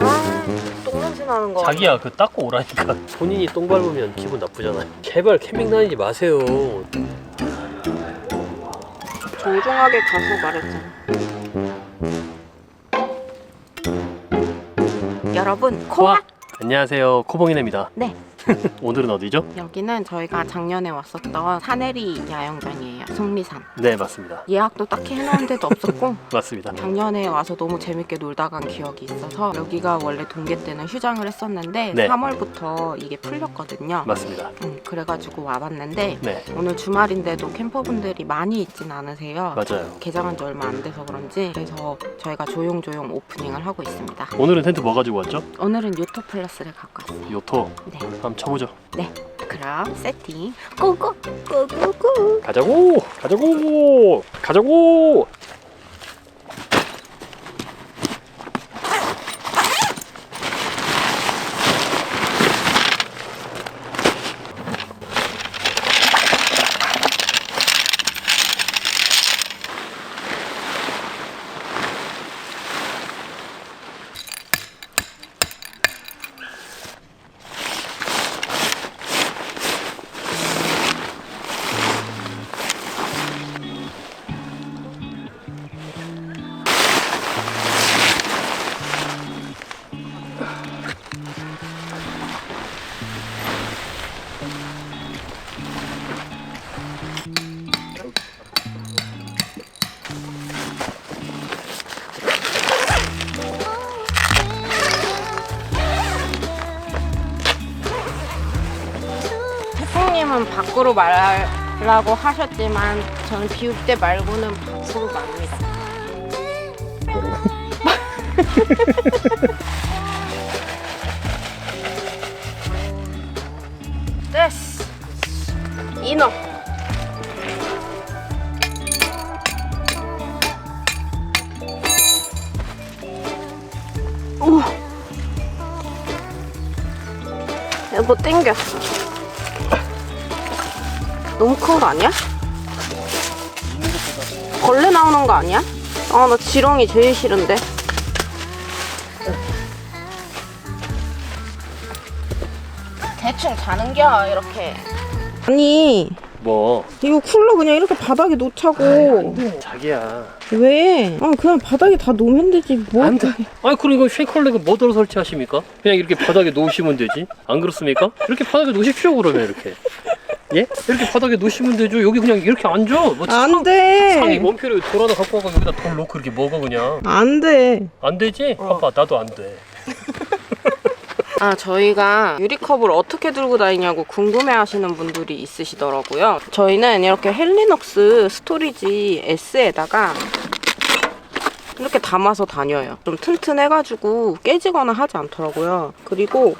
아, 똥냄새 나는 거. 자기야 그 닦고 오라니까 본인이 똥 밟으면 기분 나쁘잖아 제발 캠핑 다니지 마세요 정중하게 가서 말했잖아. 여러분, 코아. 안녕하세요 코봉이네입니다 네. 오늘은 어디죠? 여기는 저희가 작년에 왔었던 사내리 야영장이에요. 속리산. 네 맞습니다 예약도 딱히 해놓은 데도 없었고 맞습니다 작년에 와서 너무 재밌게 놀다 간 기억이 있어서 여기가 원래 동계 때는 휴장을 했었는데 네. 3월부터 이게 풀렸거든요. 맞습니다 음, 그래가지고 와봤는데 네 오늘 주말인데도 캠퍼분들이 많이 있진 않으세요. 맞아요 개장한 지 얼마 안 돼서 그런지 그래서 저희가 조용조용 오프닝을 하고 있습니다. 오늘은 텐트 뭐 가지고 왔죠? 오늘은 요토 플러스를 갖고 왔어요. 요토 네, 한번 쳐보죠 네. 그럼 세팅 고고 고고고. 가자고 가자고 가자고 태풍님은 밖으로 말하라고 하셨지만 저는 비울 때 말고는 밖으로 맙니다. 큰 거 아니야? 벌레 나오는 거 아니야? 아, 나 지렁이 제일 싫은데. 대충 자는겨, 이렇게. 아니, 뭐 이거 쿨러 그냥 이렇게 바닥에 놓자고. 자기야 왜? 아, 그냥 바닥에 다 놓으면 되지. 뭐. 안 돼 아니 그럼 이거 쉐이컬렉은 뭐더러 설치하십니까? 그냥 이렇게 바닥에 놓으시면 되지 안 그렇습니까? 이렇게 바닥에 놓으십시오 그러면 이렇게 예? 이렇게 바닥에 놓으시면 되죠 여기 그냥 이렇게 앉아 뭐 안 상- 돼. 상이 뭔 필요해 돌 하나 갖고 와서 여기다 돌 놓고 이렇게 먹어 그냥 안 돼. 안 되지? 아빠 나도 안 돼 아, 저희가 유리컵을 어떻게 들고 다니냐고 궁금해 하시는 분들이 있으시더라고요. 저희는 이렇게 헬리녹스 스토리지 S에다가 이렇게 담아서 다녀요. 좀 튼튼해가지고 깨지거나 하지 않더라고요. 그리고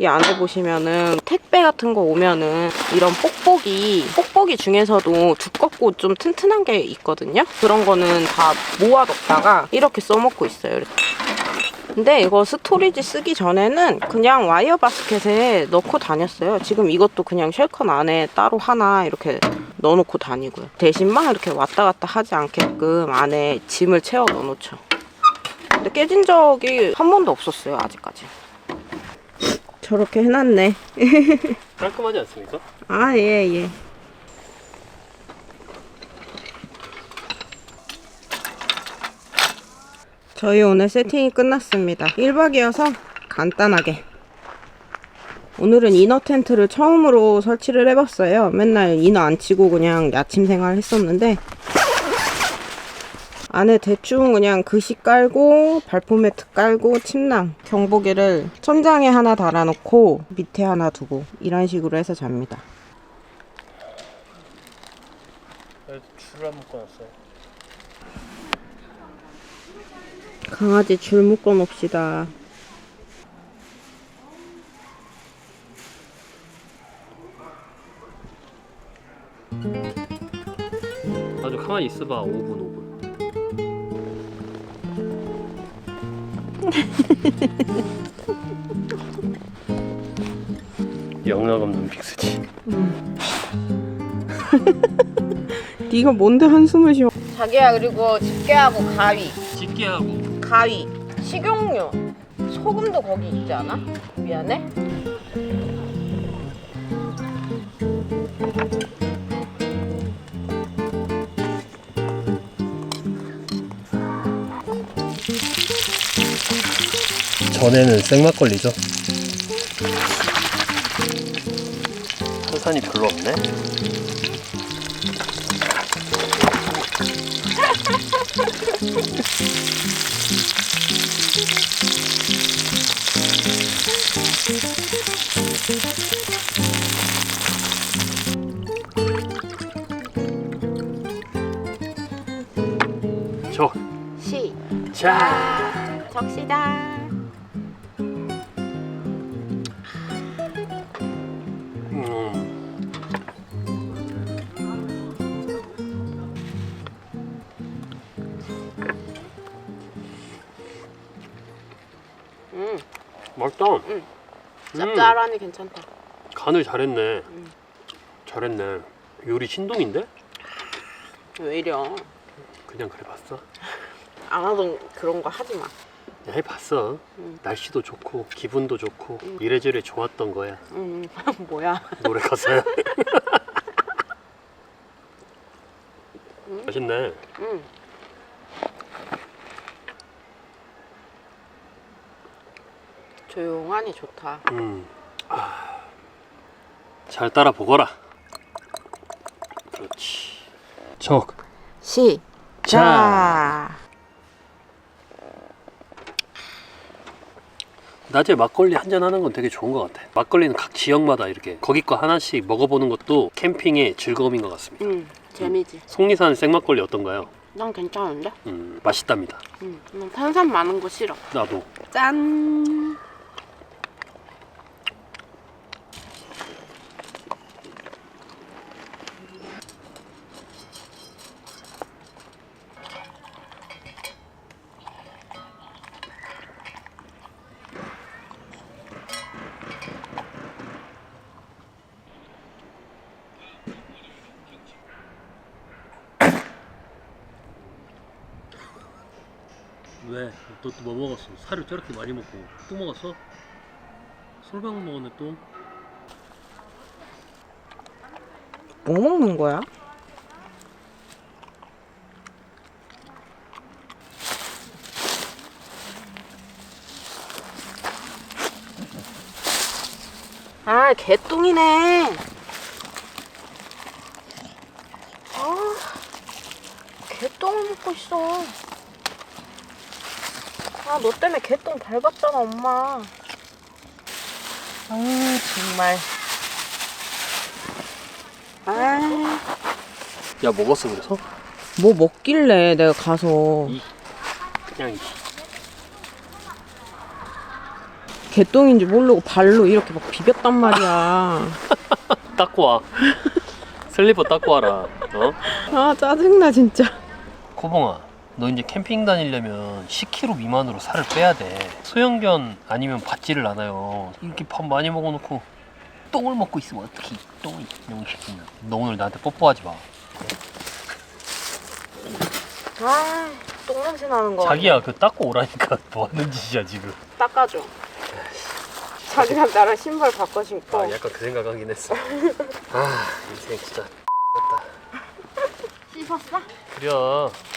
이 안에 보시면은 택배 같은 거 오면은 이런 뽁뽁이, 뽁뽁이 중에서도 두껍고 좀 튼튼한 게 있거든요. 그런 거는 다 모아뒀다가 이렇게 써먹고 있어요. 근데 이거 스토리지 쓰기 전에는 그냥 와이어 바스켓에 넣고 다녔어요. 지금 이것도 그냥 쉘컨 안에 따로 하나 이렇게 넣어놓고 다니고요. 대신 막 이렇게 왔다 갔다 하지 않게끔 안에 짐을 채워 넣어놓죠. 근데 깨진 적이 한 번도 없었어요, 아직까지. 저렇게 해놨네. 깔끔하지 않습니까? 아, 예, 예. 저희 오늘 세팅이 끝났습니다. 1박이어서 간단하게. 오늘은 이너 텐트를 처음으로 설치를 해봤어요. 맨날 이너 안 치고 그냥 야침 생활 했었는데 안에 대충 그냥 그시 깔고 발포 매트 깔고 침낭 경보기를 천장에 하나 달아놓고 밑에 하나 두고 이런 식으로 해서 잡니다. 줄을 안 묶어놨어요 강아지 줄 묶어 놓읍시다. 아주 가만히 있어봐 5분 5분 영락 없는 빅스지. 네가 뭔데 한숨을 쉬어? 자기야 그리고 집게하고 가위. 집게 하고. 가위. 식용유. 소금도 거기 있지 않아? 미안해 전에는 생막걸리죠. 탄산이 별로 없네. 저, 시 자. 적시다 짭짤하니 괜찮다 간을 잘했네. 음. 잘했네. 요리 신동인데? 왜 이래 그냥 그래 봤어. 안 하던 그런 거 하지 마 해봤어. 음. 날씨도 좋고 기분도 좋고 이래저래 좋았던 거야. 음, 뭐야 노래 가사야. 맛있네. 음. 조용하니 좋다 음. 아. 잘 따라 보거라. 그렇지. 적. 시 자. 낮에 막걸리 한잔 하는 건 되게 좋은 것 같아. 막걸리는 각 지역마다 이렇게 거기 거 하나씩 먹어보는 것도 캠핑의 즐거움인 것 같습니다. 음, 재미지 속리산 생막걸리 어떤가요? 난 괜찮은데? 음, 맛있답니다. 음, 난 탄산 많은 거 싫어 나도. 짠 왜? 너 또 뭐 먹었어? 살을 저렇게 많이 먹고 또 먹었어? 솔방 먹었네 또. 뭐 먹는 거야? 아, 개똥이네. 아, 개똥을 먹고 있어. 아, 너 때문에 개똥 밟았잖아, 엄마. 아, 정말. 아, 야 먹었어 그래서? 뭐 먹길래 내가 가서 이 그냥 이- 개똥인지 모르고 발로 이렇게 막 비볐단 말이야. 닦고 와. 슬리퍼 닦고 와라. 어? 아 짜증나 진짜. 코봉아, 너 이제 캠핑 다니려면 10kg 미만으로 살을 빼야 돼. 소형견 아니면 받지를 않아요. 이렇게 밥 많이 먹어놓고 똥을 먹고 있으면 어떡해? 똥이 너무 시키냐. 너 오늘 나한테 뽀뽀하지 마. 아 똥 냄새 나는 거. 자기야, 그 닦고 오라니까 뭐 하는 짓이야 지금. 닦아줘. 자기가 나랑 신발 바꿔 신고. 아, 약간 그 생각하긴 했어. 아, 인생 진짜 X다. 씻었어? 그래,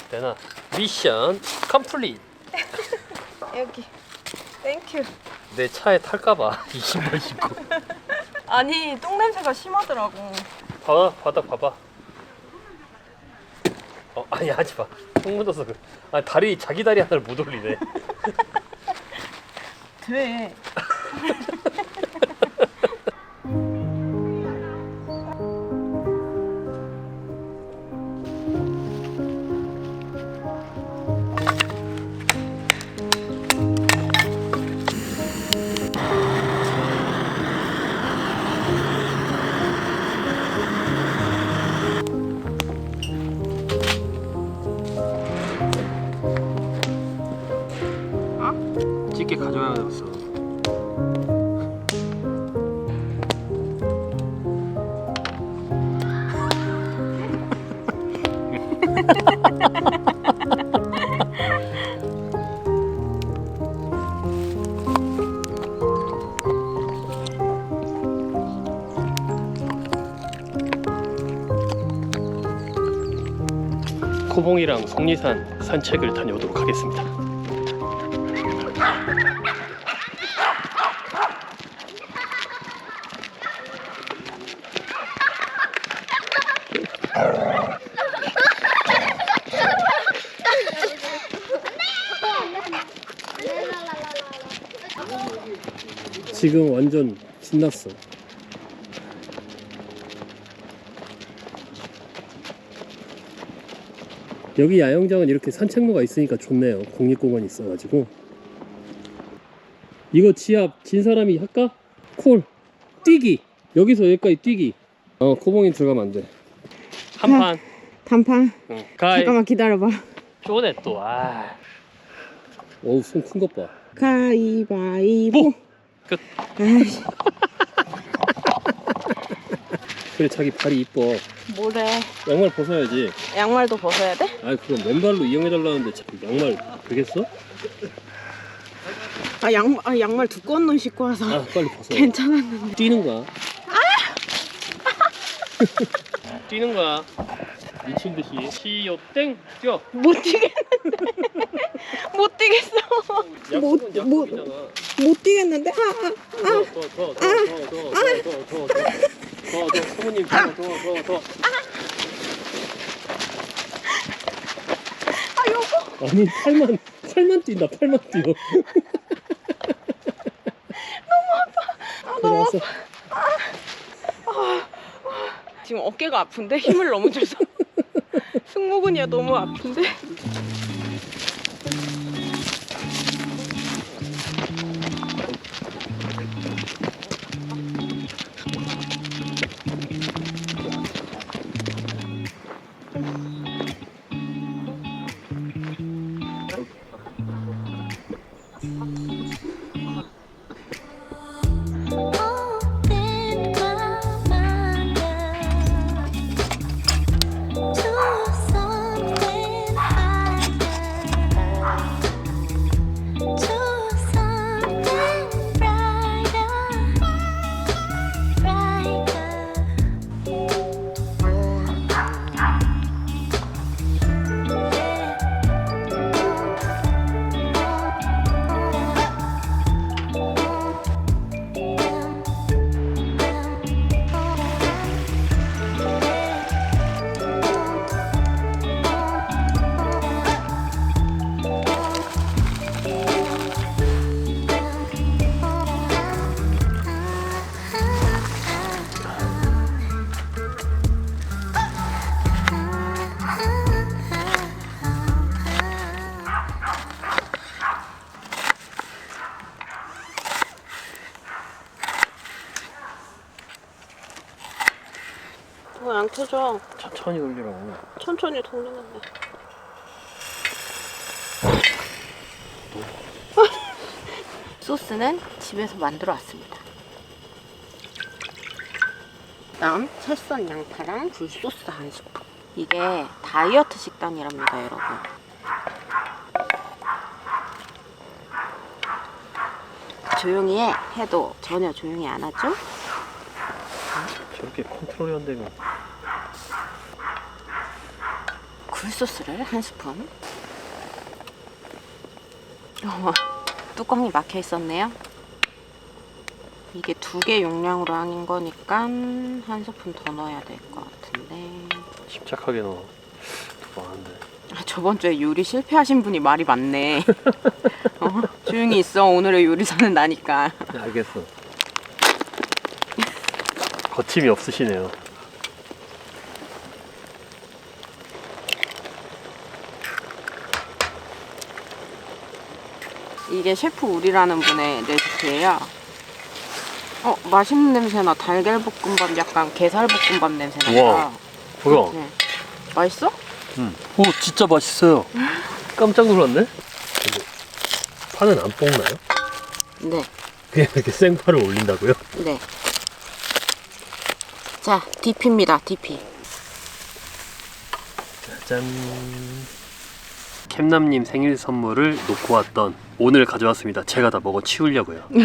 되나? 미션 컴플릿. 여기. 땡큐. 내 차에 탈까봐 이 신발 신고. 아니 똥 냄새가 심하더라고. 봐봐, 바닥 봐봐. 어, 아니 하지 마. 똥 묻어서 그. 아 다리 자기 다리 하나를 못 올리네. 돼. 찍게 가져와야 되겠어. 코봉이랑 속리산 산책을 다녀오도록 하겠습니다. 지금 완전 신났어. 여기 야영장은 이렇게 산책로가 있으니까 좋네요. 국립공원이 있어가지고. 이거 지압 진 사람이 할까? 콜. 뛰기. 여기서 여기까지 뛰기. 어, 코봉이 들어가면 안 돼. 한 판. 단판. 응. 가이. 잠깐만 기다려봐. 쪼네 또. 아. 어우, 손 큰 것 봐. 가위바위보. 뭐? 끝. 그래, 자기 발이 이뻐. 뭐래. 양말 벗어야지. 양말도 벗어야 돼? 아, 그럼 맨발로 이용해달라는데 자꾸 양말 되겠어? 아, 양, 아 양말 두꺼운 놈 신고 와서 아, 빨리 벗어. 괜찮았는데. 뛰는 거야. 뛰는 거야. 미친 듯이. 시오 땡 뛰어. 못 뛰겠는데. 못 뛰겠어. 못- 약속은 못- 약속이잖아. 못 뛰겠는데. 아, 아. 더더더더더더더더더더 사모님 더더더더 아, 여보. 아니 팔만 팔만 뛴다 팔만 뛰어. 아, 너무 들어왔어. 지금 어깨가 아픈데 힘을 너무 줘서 승모근이야 너무 아픈데 켜져 천천히 돌리라고. 천천히 돌리는데. 소스는 집에서 만들어 왔습니다. 다음 채썬 양파랑 굴소스 한 스푼 이게 다이어트 식단이랍니다 여러분. 조용히 해. 해도 전혀 조용히 안 하죠? 저렇게 컨트롤이 안 되면 굴소스를 한 스푼. 어머, 뚜껑이 막혀 있었네요. 이게 두 개 용량으로 하는 거니까 한 스푼 더 넣어야 될 것 같은데. 침착하게 넣어. 두번 하는데. 아, 저번 주에 요리 실패하신 분이 말이 많네. 어, 조용히 있어. 오늘의 요리사는 나니까. 네, 알겠어. 거침이 없으시네요. 이게 셰프 우리라는 분의 레시피예요. 어, 맛있는 냄새나 달걀 볶음밥 약간 게살 볶음밥 냄새 나요. 뭐야? 네. 맛있어? 응. 오, 진짜 맛있어요. 깜짝 놀랐네. 근데 파는 안 볶나요? 네. 그냥 이렇게 생파를 올린다고요? 네. 자, DP입니다. DP. 짠. 캠남님 생일 선물을 놓고 왔던 오늘 가져왔습니다. 제가 다 먹어 치우려고요.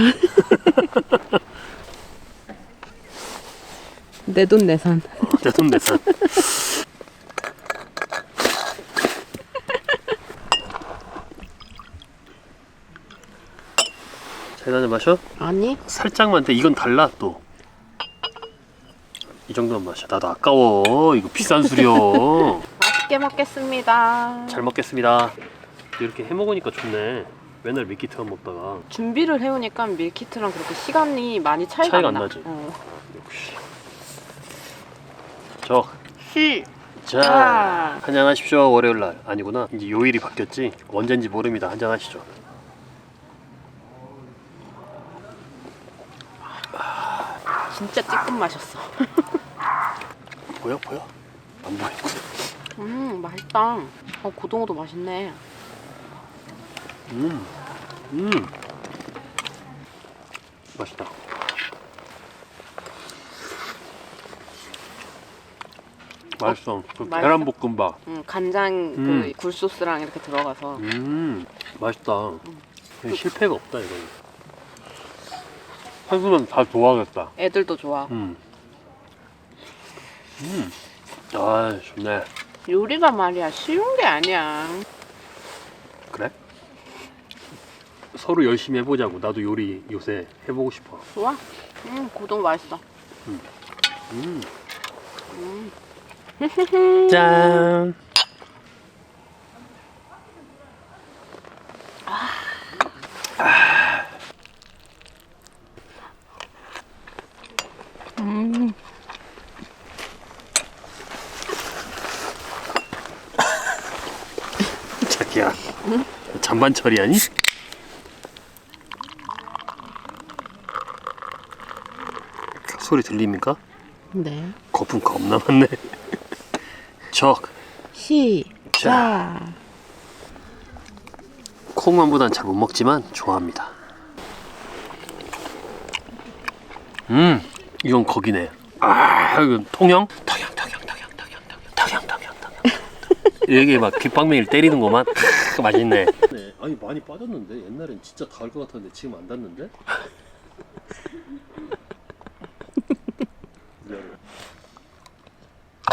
내 돈 내산. 내 돈 내산. 대단히 마셔? 아니. 살짝만 돼. 이건 달라 또. 이 정도만 마셔. 나도 아까워. 이거 비싼 술이요. 맛있게 먹겠습니다. 잘 먹겠습니다. 이렇게 해 먹으니까 좋네. 맨날 밀키트만 먹다가 준비를 해오니까 밀키트랑 그렇게 시간이 많이 차이가, 차이가 안안 나. 나지. 어. 역시. 저, 시. 자, 아. 한잔 하십시오. 월요일 날 아니구나. 이제 요일이 바뀌었지. 언젠지 모릅니다. 한잔 하시죠. 진짜 찌끔 마셨어. 보여 보여? 안 보이고. 음 맛있다. 어 고등어도 맛있네. 음, 음, 맛있다. 맛있어. 그 맛있어? 계란 볶음밥. 음, 간장 음. 그 굴소스랑 이렇게 들어가서 음, 맛있다. 그냥 실패가 없다 이거. 한수는 다 좋아하겠다. 애들도 좋아. 음, 음, 아 좋네. 요리가 말이야 쉬운 게 아니야. 그래? 서로 열심히 해보자고. 나도 요리 요새 해보고 싶어. 좋아? 음 고등 맛있어. 음. 음. 짠. 음. 자기야. 잔반 처리하니? 소리 들립니까? 네. 거품 겁나 많네. 적. 시작. 콩만보단 잘 못 먹지만 좋아합니다. 음, 이건 거기네. 아, 이거 통영? 통영, 통영, 통영, 통영, 통영, 통영, 통영, 통영. 여기 막 귓방맹이를 때리는 크, 맛있네. 네, 아니 많이 빠졌는데 옛날엔 진짜 닿을 것 같았는데 지금 안 닿는데?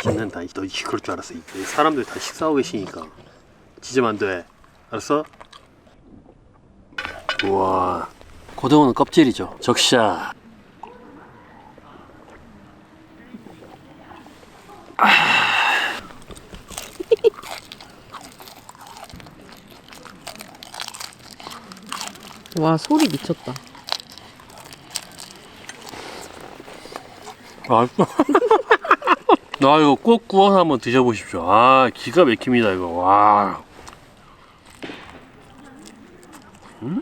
짓는다. 너 그럴 줄 알았어. 이 사람들 다 식사하고 계시니까 지지면 안 돼. 알았어? 우와. 고등어는 껍질이죠. 적샤. 와 소리 미쳤다. 맛있어. 나 이거 꼭 구워서 한번 드셔보십시오. 아, 기가 막힙니다, 이거. 와. 음.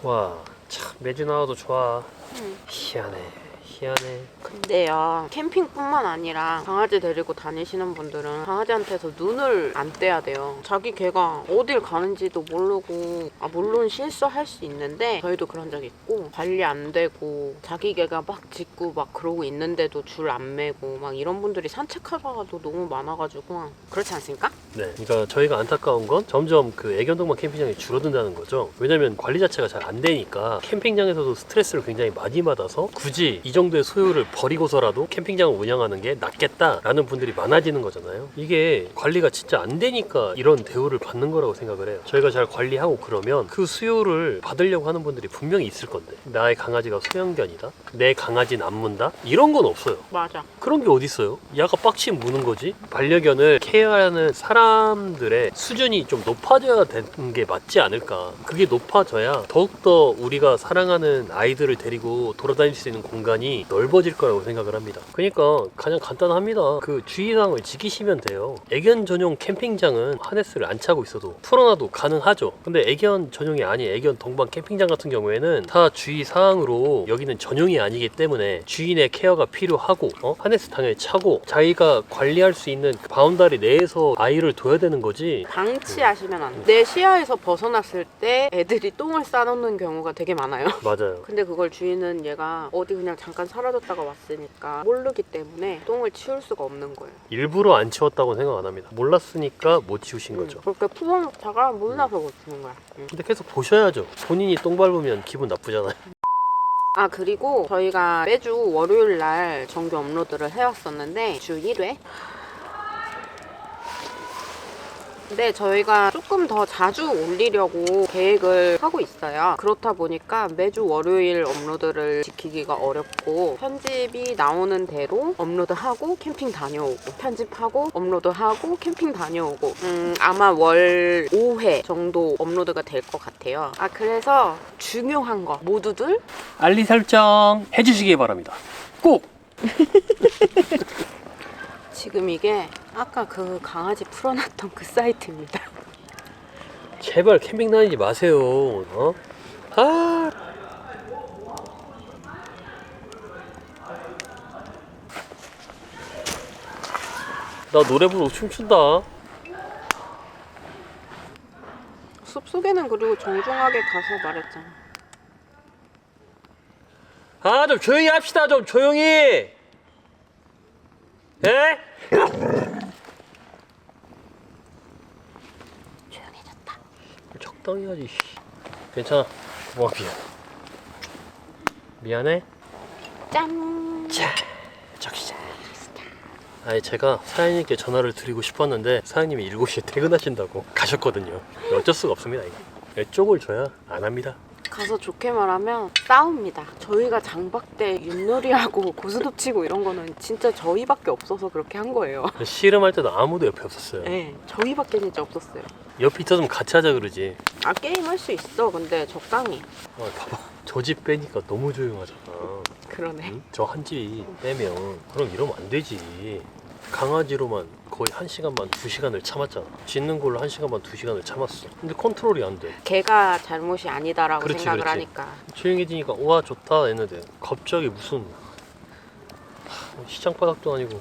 좋아. 참, 매주 나와도 좋아. 음. 희한해. 희한해. 근데요 캠핑뿐만 아니라 강아지 데리고 다니시는 분들은 강아지한테서 눈을 안 떼야 돼요 자기 개가 어딜 가는지도 모르고 아 물론 실수할 수 있는데 저희도 그런 적 있고 관리 안 되고 자기 개가 막 짖고 막 그러고 있는데도 줄 안 매고 막 이런 분들이 산책하다가도 너무 많아가지고 그렇지 않습니까? 네. 그러니까 저희가 안타까운 건 점점 그 애견동반 캠핑장이 줄어든다는 거죠. 왜냐면 관리 자체가 잘 안 되니까 캠핑장에서도 스트레스를 굉장히 많이 받아서 굳이 이 정도 의 소요를 버리고서라도 캠핑장을 운영하는 게 낫겠다라는 분들이 많아지는 거잖아요. 이게 관리가 진짜 안 되니까 이런 대우를 받는 거라고 생각을 해요. 저희가 잘 관리하고 그러면 그 수요를 받으려고 하는 분들이 분명히 있을 건데 나의 강아지가 소형견이다. 내 강아지는 안 문다. 이런 건 없어요. 맞아 그런 게 어딨어요? 야가 빡치면 무는 거지. 반려견을 케어하는 사람들의 수준이 좀 높아져야 되는 게 맞지 않을까. 그게 높아져야 더욱더 우리가 사랑하는 아이들을 데리고 돌아다닐 수 있는 공간이 넓어질 거라고 생각을 합니다. 그러니까 가장 간단합니다. 그 주의사항을 지키시면 돼요. 애견 전용 캠핑장은 하네스를 안 차고 있어도 풀어놔도 가능하죠. 근데 애견 전용이 아닌 애견 동반 캠핑장 같은 경우에는 다 주의사항으로 여기는 전용이 아니기 때문에 주인의 케어가 필요하고 어? 하네스 당연히 차고 자기가 관리할 수 있는 그 바운다리 내에서 아이를 둬야 되는 거지 방치하시면 안 돼. 내 시야에서 벗어났을 때 애들이 똥을 싸놓는 경우가 되게 많아요. 맞아요. 근데 그걸 주인은 얘가 어디 그냥 잠깐 사라졌다가 왔으니까 모르기 때문에 똥을 치울 수가 없는 거예요. 일부러 안 치웠다고 생각 안 합니다. 몰랐으니까 못 치우신 거죠. 응, 그렇게 품어놓다가 몰라서 못 치는 거야. 응. 근데 계속 보셔야죠. 본인이 똥 밟으면 기분 나쁘잖아요. 아 그리고 저희가 매주 월요일 날 정규 업로드를 해왔었는데 주 1회 근데 저희가 조금 더 자주 올리려고 계획을 하고 있어요. 그렇다 보니까 매주 월요일 업로드를 지키기가 어렵고 편집이 나오는 대로 업로드하고 캠핑 다녀오고 편집하고 업로드하고 캠핑 다녀오고 음, 아마 월 5회 정도 업로드가 될 것 같아요. 아 그래서 중요한 거 모두들 알리 설정 해주시기 바랍니다. 꼭! 지금 이게 아까 그 강아지 풀어놨던 그 사이트입니다. 제발 캠핑 다니지 마세요. 어? 아. 나 노래 부르고 춤춘다. 숲 속에는 그리고 정중하게 가서 말했잖아. 아, 좀 조용히 합시다. 좀 조용히. 예? 조용해졌다. 적당히 하지. 씨. 괜찮아. 고마워, 미안. 미안해. 짠. 자, 저기 자. 아니 제가 사장님께 전화를 드리고 싶었는데 사장님이 7시에 퇴근하신다고 가셨거든요. 어쩔 수가 없습니다. 이거. 쪽을 줘야 안 합니다. 가서 좋게 말하면 싸웁니다. 저희가 장박 때 윷놀이하고 고스톱 치고 이런 거는 진짜 저희밖에 없어서 그렇게 한 거예요. 씨름할 때도 아무도 옆에 없었어요. 네, 저희밖에 진짜 없었어요. 옆에 있었으면 같이 하자 그러지. 아 게임 할 수 있어. 근데 적당히. 아, 봐봐. 저 집 빼니까 너무 조용하잖아. 그러네. 응? 저 한 집 빼면 그럼 이러면 안 되지. 강아지로만 거의 한 시간 반, 두 시간을 참았잖아. 짖는 걸로 한 시간 반, 두 시간을 참았어. 근데 컨트롤이 안 돼. 걔가 잘못이 아니다라고 그렇지, 생각을 그렇지. 하니까. 조용해지니까 와 좋다 했는데 갑자기 무슨 하, 시장 바닥도 아니고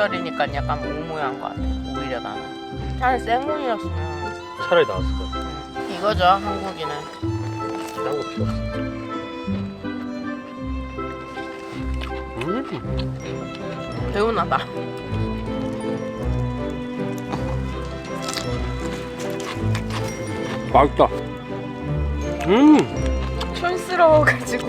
소금에 절이니까 약간 오모한 것 같아. 오히려 나는. 차라리 생오이였으면 차라리 나았을 거야 이거죠 한국인은. 딴거 필요 없어 음 개운하다. 맛있다 음 촌스러워가지고.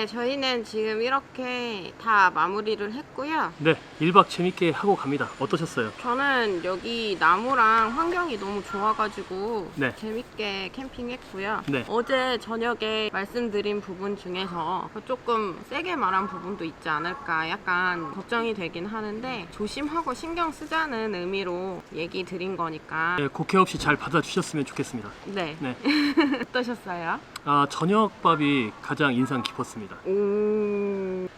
네, 저희는 지금 이렇게 다 마무리를 했고요. 네, 1박 재밌게 하고 갑니다. 어떠셨어요? 저는 여기 나무랑 환경이 너무 좋아가지고 네. 재밌게 캠핑했고요. 네. 어제 저녁에 말씀드린 부분 중에서 조금 세게 말한 부분도 있지 않을까 약간 걱정이 되긴 하는데 조심하고 신경 쓰자는 의미로 얘기 드린 거니까 네, 곡해 없이 잘 받아주셨으면 좋겠습니다. 네. 네. 어떠셨어요? 아, 저녁밥이 가장 인상 깊었습니다. 음...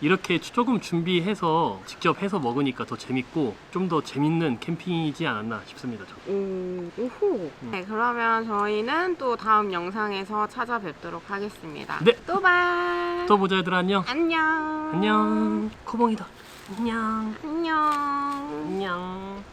이렇게 조금 준비해서 직접 해서 먹으니까 더 재밌고 좀 더 재밌는 캠핑이지 않았나 싶습니다. 저. 음, 오호. 네, 그러면 저희는 또 다음 영상에서 찾아뵙도록 하겠습니다. 네. 또 봐. 또 보자 얘들아 안녕. 안녕. 안녕. 코봉이다. 안녕. 안녕. 안녕.